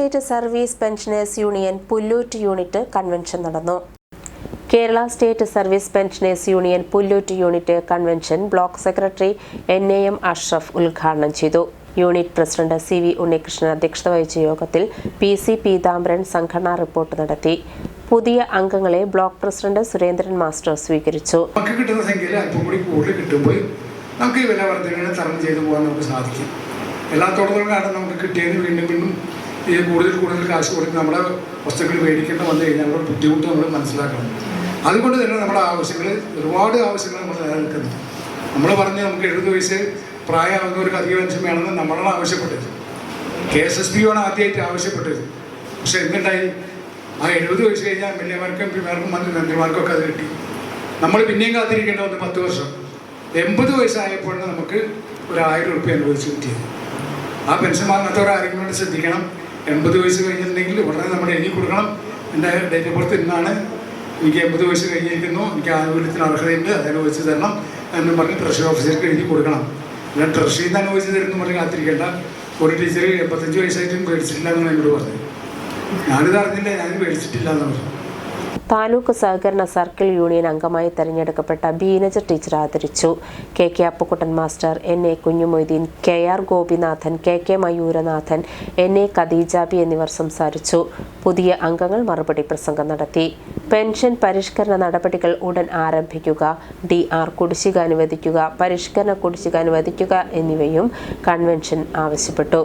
State service pensioners union Pulloot unit convention നടന്നു. Kerala state service pensioners union Pulloot unit convention block secretary N A M Ashraf ഉദ്ഘാടനം ചെയ്തു. Unit president C V Unnikrishnan അധ്യക്ഷത വഹിച്ച യോഗത്തിൽ P C Peethambaran സംഘടനാ report നടത്തി. പുതിയ അംഗങ്ങളെ ബ്ലോക്ക് പ്രസിഡന്റ് സുരേന്ദ്രൻ മാസ്റ്റർ സ്വീകരിച്ചു. നമുക്ക് കിട്ടുന്ന സംഖ്യയിൽ കൂടി നമുക്ക് ഈ വില തരണം ചെയ്തു പോകാൻ നമുക്ക് സാധിക്കും. എല്ലാത്തോടത്തോളം കാലം നമുക്ക് കിട്ടിയത് വീണ്ടും വീണ്ടും ഈ കൂടുതൽ കൂടുതൽ കാശ് കൊടുത്ത് നമ്മുടെ വസ്തുക്കൾ മേടിക്കേണ്ട വന്നു കഴിഞ്ഞാൽ നമ്മുടെ ബുദ്ധിമുട്ട് നമ്മൾ മനസ്സിലാക്കണം. അതുകൊണ്ട് തന്നെ നമ്മുടെ ആവശ്യങ്ങൾ ഒരുപാട് ആവശ്യങ്ങൾ നമ്മൾ നിലനിൽക്കുന്നത് നമ്മൾ പറഞ്ഞ് നമുക്ക് എഴുപത് വയസ്സ് പ്രായമാകുന്നവർക്ക് അധിക പെൻഷൻ വേണമെന്ന് നമ്മളാണ് ആവശ്യപ്പെട്ടത്. കെ എസ് എസ് പിയാണ് ആദ്യമായിട്ട് ആവശ്യപ്പെട്ടത്. പക്ഷെ എന്തുണ്ടായി? ആ എഴുപത് വയസ്സ് കഴിഞ്ഞാൽ എം എൽ എമാർക്കും എം പിമാർക്കും മന്ത്രി മന്ത്രിമാർക്കും ഒക്കെ അത് കിട്ടി. നമ്മൾ പിന്നെയും കാത്തിരിക്കേണ്ട വന്ന് പത്ത് വർഷം. എൺപത് വയസ്സായപ്പോഴാണ് നമുക്ക് ഒരു ആയിരം റുപ്യ അനുവദിച്ച് കിട്ടിയത്. ആ പെൻഷൻ വാങ്ങാത്തവർ ആരെങ്കിലും ശ്രദ്ധിക്കണം. എൺപത് വയസ്സ് കഴിഞ്ഞിട്ടുണ്ടെങ്കിൽ ഉടനെ നമ്മൾ എഴുതി കൊടുക്കണം. എന്റെ ഡേറ്റ് ഓഫ് ബർത്ത് ഇന്നാണ്. എനിക്ക് എൺപത് വയസ്സ് കഴിഞ്ഞിരിക്കുന്നു. എനിക്ക് ആനുകൂല്യത്തിന് അർഹതയുണ്ട്. അത് അനുവദിച്ച് തരണം എന്ന് പറഞ്ഞ് ട്രഷറി ഓഫീസർക്ക് എഴുതി കൊടുക്കണം. ഞാൻ ട്രഷറിയിൽ നിന്ന് അനുവദിച്ച് തരുന്നു പറഞ്ഞ് കാത്തിരിക്കേണ്ട. ഒരു ടീച്ചർ എൺപത്തഞ്ച് വയസ്സായിട്ടും മേടിച്ചിട്ടില്ല എന്നാണ് എന്നോട് പറഞ്ഞത്. ഞാനിത് അറിഞ്ഞില്ല. ഞാൻ മേടിച്ചിട്ടില്ല എന്ന് പറഞ്ഞു താലൂക്ക് സഹകരണ സർക്കിൾ യൂണിയൻ അംഗമായി തെരഞ്ഞെടുക്കപ്പെട്ട ബീനജ ടീച്ചർ ആദരിച്ചു. K K Appukuttan master N A Kunjumoideen K R Gopinathan K K Mayooranathan N A Khadeejabi എന്നിവർ സംസാരിച്ചു. പുതിയ അംഗങ്ങൾ മറുപടി പ്രസംഗം നടത്തി. പെൻഷൻ പരിഷ്കരണ നടപടികൾ ഉടൻ ആരംഭിക്കുക. ഡി ആർ കുടിശ്ശിക അനുവദിക്കുക. പരിഷ്കരണ കുടിശ്ശിക അനുവദിക്കുക എന്നിവയും കൺവെൻഷൻ ആവശ്യപ്പെട്ടു.